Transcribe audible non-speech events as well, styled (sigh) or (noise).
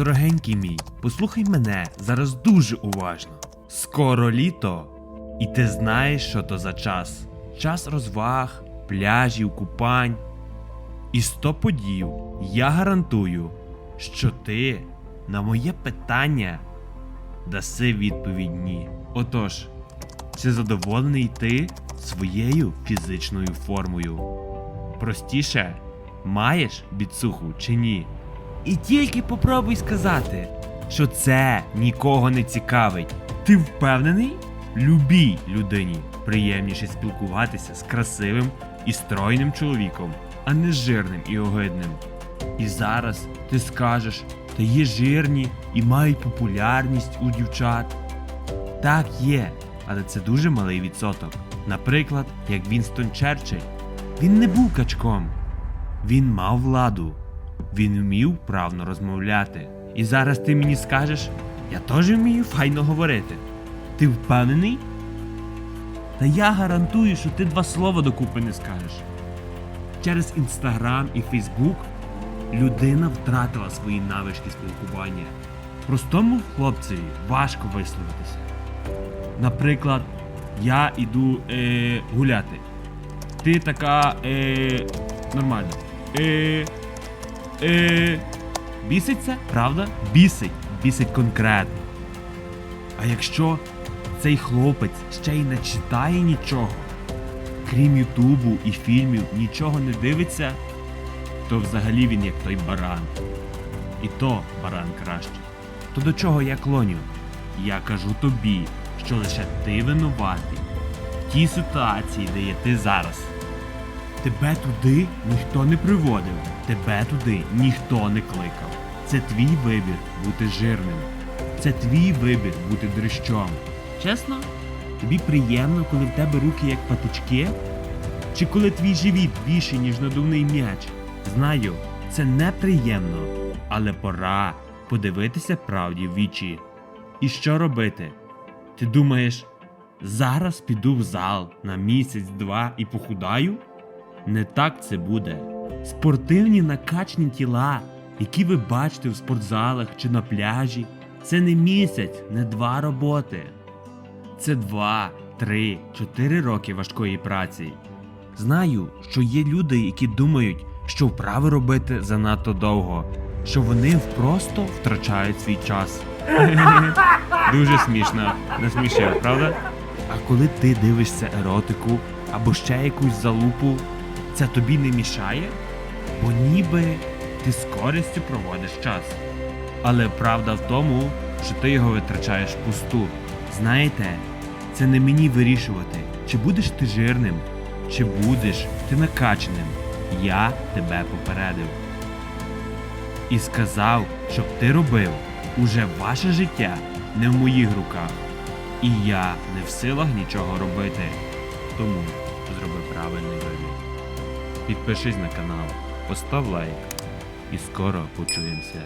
Дорогенький мій, послухай мене зараз дуже уважно. Скоро літо, і ти знаєш, що то за час. Час розваг, пляжів, купань. І сто подів, я гарантую, що ти на моє питання даси відповідь ні. Отож, чи задоволений ти своєю фізичною формою? Простіше, маєш біцуху чи ні? І тільки попробуй сказати, що це нікого не цікавить. Ти впевнений? Любій людині приємніше спілкуватися з красивим і стройним чоловіком, а не з жирним і огидним. І зараз ти скажеш, та є жирні і мають популярність у дівчат. Так є, але це дуже малий відсоток. Наприклад, як Вінстон Черчилль. Він не був качком. Він мав владу. Він вмів правно розмовляти. І зараз ти мені скажеш, я теж вмію файно говорити. Ти впевнений? Та я гарантую, що ти два слова докупи не скажеш. Через інстаграм і Фейсбук людина втратила свої навички спілкування. Простому хлопцеві важко висловитися. Наприклад, я іду е, гуляти. Ти така е, нормальна. Е, е, біситься, правда? Бісить, бісить конкретно. А якщо цей хлопець ще й не читає нічого, крім Ютубу і фільмів, нічого не дивиться, то взагалі він як той баран. І то баран краще. То до чого я клоню? Я кажу тобі, що лише ти винуватий в тій ситуації, де є ти зараз. Тебе туди ніхто не приводив, тебе туди ніхто не кликав. Це твій вибір бути жирним. Це твій вибір бути дрищом. Чесно? Тобі приємно, коли в тебе руки як патички? Чи коли твій живіт більший, ніж надувний м'яч? Знаю, це неприємно, але пора подивитися правді в вічі. І що робити? Ти думаєш, зараз піду в зал на місяць-два і похудаю? Не так це буде. Спортивні накачні тіла, які ви бачите в спортзалах чи на пляжі, це не місяць, не два роботи. Це два, три, чотири роки важкої праці. Знаю, що є люди, які думають, що вправи робити занадто довго, що вони просто втрачають свій час. (laughs) Дуже смішно, насмішив, правда? А коли ти дивишся еротику або ще якусь залупу, це тобі не мішає? Бо ніби ти з користю проводиш час. Але правда в тому, що ти його витрачаєш впусту. Знаєте, це не мені вирішувати, чи будеш ти жирним, чи будеш ти накачаним. Я тебе попередив. І сказав, щоб ти робив уже ваше життя не в моїх руках. І я не в силах нічого робити. Тому зроби правильний вибір. Підпишись на канал, постав лайк і скоро почуємося.